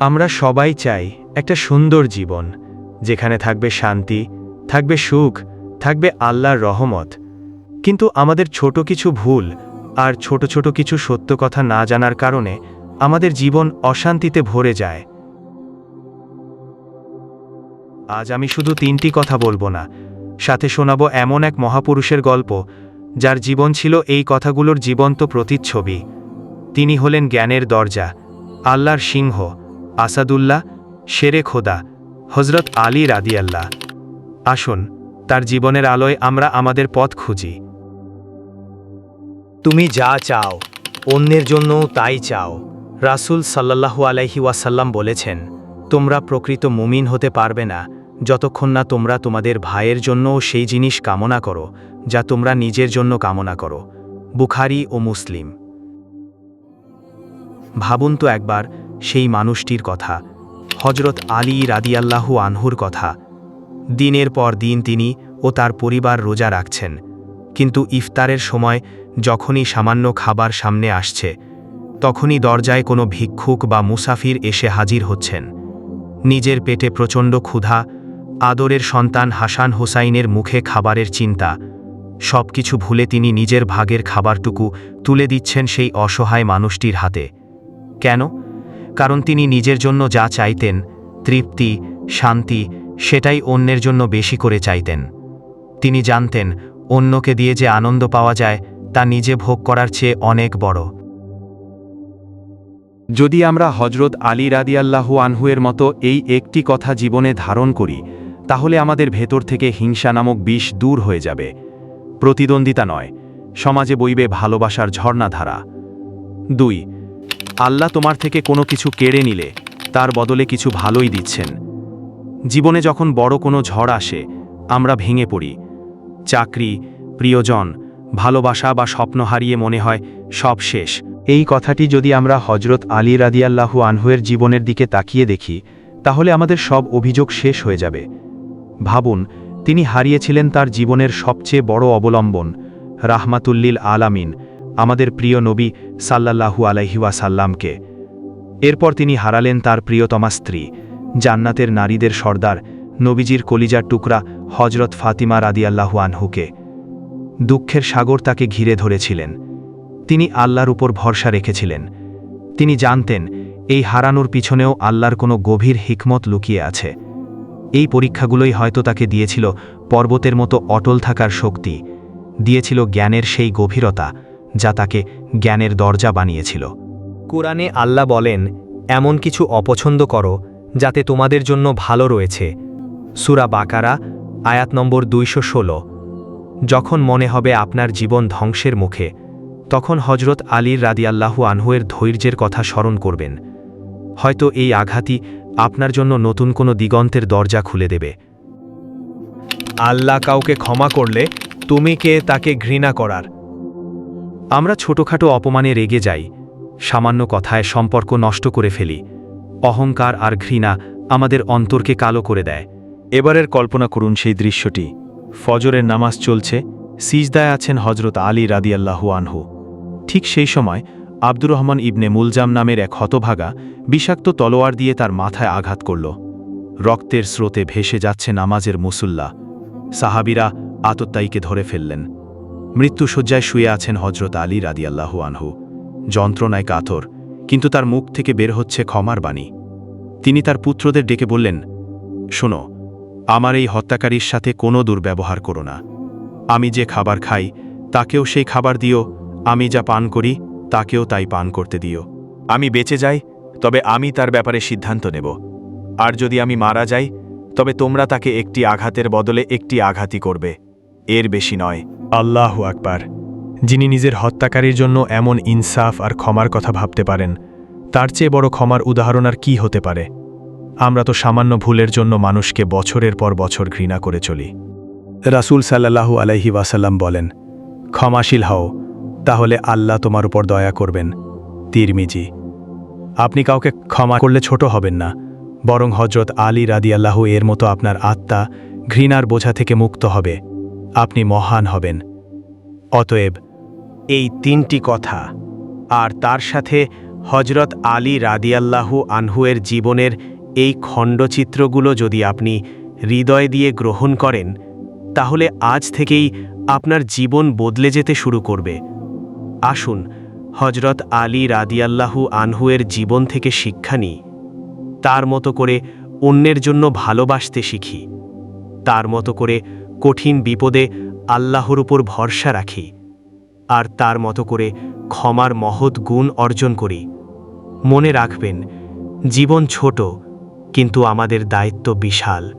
আমরা সবাই চাই একটা সুন্দর জীবন, যেখানে থাকবে শান্তি, থাকবে সুখ, থাকবে আল্লাহর রহমত। কিন্তু আমাদের ছোট কিছু ভুল আর ছোট ছোট কিছু সত্য কথা না জানার কারণে আমাদের জীবন অশান্তিতে ভরে যায়। আজ আমি শুধু তিনটি কথা বলব না, সাথে শোনাবো এমন এক মহাপুরুষের গল্প যার জীবন ছিল এই কথাগুলোর জীবন্ত প্রতিচ্ছবি। তিনি হলেন জ্ঞানের দরজা, আল্লাহর সিংহ, আসাদুল্লাহ শেরে খোদা হজরত আলী রাদিয়াল্লাহ। আসুন, তার জীবনের আলোয় আমরা আমাদের পথ খুঁজি। তুমি যা চাও, অন্যের জন্যও তাই চাও, রাসূল সাল্লাল্লাহু আলাইহি ওয়াসাল্লাম বলেছেন, তোমরা প্রকৃত মুমিন হতে পারবে না, যতক্ষণ না তোমরা তোমাদের ভাইয়ের জন্যও সেই জিনিস কামনা করো যা তোমরা নিজের জন্য কামনা করো, বুখারি ও মুসলিম। ভাবুন তো একবার সেই মানুষটির কথা হজরত আলী রাদিয়াল্লাহু আনহুর কথা। দিনের পর দিন তিনি ও তার পরিবার রোজা রাখছেন, কিন্তু ইফতারের সময় যখনই সামান্য খাবার সামনে আসছে, তখনই দরজায় কোনো ভিক্ষুক বা মুসাফির এসে হাজির হচ্ছেন। নিজের পেটে প্রচণ্ড ক্ষুধা, আদরের সন্তান হাসান হোসাইনের মুখে খাবারের চিন্তা সব কিছু ভুলে তিনি নিজের ভাগের খাবারটুকু তুলে দিচ্ছেন সেই অসহায় মানুষটির হাতে। কেন? কারণ তিনি নিজের জন্য যা চাইতেন, তৃপ্তি, শান্তি, সেটাই অন্যের জন্য বেশি করে চাইতেন। তিনি জানতেন, অন্যকে দিয়ে যে আনন্দ পাওয়া যায়, তা নিজে ভোগ করার চেয়ে অনেক বড়। যদি আমরা হজরত আলী রাদিয়াল্লাহু আনহুয়ের মতো এই একটি কথা জীবনে ধারণ করি, তাহলে আমাদের ভেতর থেকে হিংসা নামক বিষ দূর হয়ে যাবে। প্রতিদ্বন্দ্বিতা নয়, সমাজে বইবে ভালোবাসার ঝর্ণাধারা। দুই, আল্লাহ তোমার থেকে কোনো কিছু কেড়ে নিলে তার বদলে কিছু ভালোই দিচ্ছেন। জীবনে যখন বড় কোনো ঝড় আসে, আমরা ভেঙে পড়ি। চাকরি, প্রিয়জন, ভালোবাসা বা স্বপ্ন হারিয়ে মনে হয় সব শেষ। এই কথাটি যদি আমরা হজরত আলী রাদিয়াল্লাহু আনহুয়ের জীবনের দিকে তাকিয়ে দেখি, তাহলে আমাদের সব অভিযোগ শেষ হয়ে যাবে। ভাবুন তিনি হারিয়েছিলেন তার জীবনের সবচেয়ে বড় অবলম্বন, রাহমাতুল্লিল আলামিন, আমাদের প্রিয় নবী সাল্লাল্লাহু আলাইহিওয়াসাল্লামকে এরপর তিনি হারালেন তার প্রিয়তমা স্ত্রী, জান্নাতের নারীদের সর্দার, নবীজির কলিজার টুকরা হজরত ফাতিমা রাদিয়াল্লাহু আনহুকে। দুঃখের সাগর তাকে ঘিরে ধরেছিলেন। তিনি আল্লাহর উপর ভরসা রেখেছিলেন। তিনি জানতেন, এই হারানোর পিছনেও আল্লাহর কোনো গভীর হিকমত লুকিয়ে আছে। এই পরীক্ষাগুলোই হয়তো তাকে দিয়েছিল পর্বতের মতো অটল থাকার শক্তি, দিয়েছিল জ্ঞানের সেই গভীরতা যা তাকে জ্ঞানের দরজা বানিয়েছিল। কোরআনে আল্লাহ বলেন, এমন কিছু অপছন্দ করো যাতে তোমাদের জন্য ভালো রয়েছে। সুরা বাকারা, আয়াত নম্বর দুইশো ষোলো। যখন মনে হবে আপনার জীবন ধ্বংসের মুখে, তখন হজরত আলীর রাদিয়াল্লাহু আনহুয়ের ধৈর্যের কথা স্মরণ করবেন। হয়তো এই আঘাতই আপনার জন্য নতুন কোনো দিগন্তের দরজা খুলে দেবে। আল্লাহ কাউকে ক্ষমা করলে তুমি কে তাকে ঘৃণা করার। আমরা ছোটখাটো অপমানে রেগে যাই, সামান্য কথায় সম্পর্ক নষ্ট করে ফেলি। অহংকার আর ঘৃণা আমাদের অন্তরকে কালো করে দেয়। এবারের কল্পনা করুন সেই দৃশ্যটি। ফজরের নামাজ চলছে, সিজদায় আছেন হজরত আলী রাদিয়াল্লাহু আনহু। ঠিক সেই সময় আব্দুর রহমান ইবনে মুলজাম নামের এক হতভাগা বিষাক্ত তলোয়ার দিয়ে তার মাথায় আঘাত করল। রক্তের স্রোতে ভেসে যাচ্ছে নামাজের মুসুল্লা। সাহাবিরা আতত্তাইকে ধরে ফেললেন। মৃত্যুসজ্জায় শুয়ে আছেন হজরত আলী রাদিয়াল্লাহু আনহু। যন্ত্রণায় কাতর, কিন্তু তার মুখ থেকে বের হচ্ছে ক্ষমার বাণী। তিনি তার পুত্রদের ডেকে বললেন, শোনো, আমার এই হত্যাকারীর সাথে কোনো দুর্ব্যবহার করো না। আমি যে খাবার খাই, তাকেও সেই খাবার দিও। আমি যা পান করি তাকেও তাই পান করতে দিও। আমি বেঁচে যাই, তবে আমি তার ব্যাপারে সিদ্ধান্ত নেব। আর যদি আমি মারা যাই, তবে তোমরা তাকে একটি আঘাতের বদলে একটি আঘাতই করবে। এর বেশি নয়। আল্লাহ আকবার। যিনি নিজের হত্যাকারীর জন্য এমন ইনসাফ আর ক্ষমার কথা ভাবতে পারেন, তার চেয়ে বড় ক্ষমার উদাহরণ আর কি হতে পারে? আমরা তো সামান্য ভুলের জন্য মানুষকে বছরের পর বছর ঘৃণা করে চলি। রাসূল সাল্লাল্লাহু আলাইহি ওয়াসাল্লাম বলেন, ক্ষমাশীল হও তাহলে আল্লাহ তোমার উপর দয়া করবেন। তিরমিজি, আপনি কাউকে ক্ষমা করলে ছোট হবেন না, বরং হজরত আলী রাদিয়াল্লাহু এর মতো আপনার আত্মা ঘৃণার বোঝা থেকে মুক্ত হবে। আপনি মহান হবেন। অতএব এই তিনটি কথা আর তার সাথে হজরত আলী রাদিয়াল্লাহু আনহুয়ের জীবনের এই খণ্ডচিত্রগুলো যদি আপনি হৃদয় দিয়ে গ্রহণ করেন, তাহলে আজ থেকেই আপনার জীবন বদলে যেতে শুরু করবে। আসুন হজরত আলী রাদিয়াল্লাহু আনহুয়ের জীবন থেকে শিক্ষা নিই। তার মতো করে অন্যের জন্য ভালোবাসতে শিখি। তার মতো করে কঠিন বিপদে আল্লাহর উপর ভরসা রাখি। আর তার মতো করে ক্ষমার মহৎ গুণ অর্জন করি। মনে রাখবেন, জীবন ছোট, কিন্তু আমাদের দায়িত্ব বিশাল।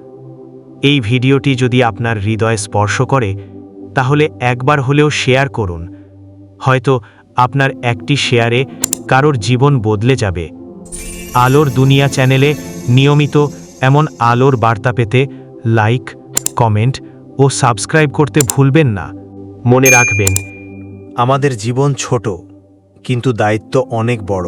এই ভিডিওটি যদি আপনার হৃদয় স্পর্শ করে, তাহলে একবার হলেও শেয়ার করুন। হয়তো আপনার একটি শেয়ারে কারোর জীবন বদলে যাবে। আলোর দুনিয়া চ্যানেলে নিয়মিত এমন আলোর বার্তা পেতে লাইক, কমেন্ট ও সাবস্ক্রাইব করতে ভুলবেন না। মনে রাখবেন, আমাদের জীবন ছোট, কিন্তু দায়িত্ব অনেক বড়।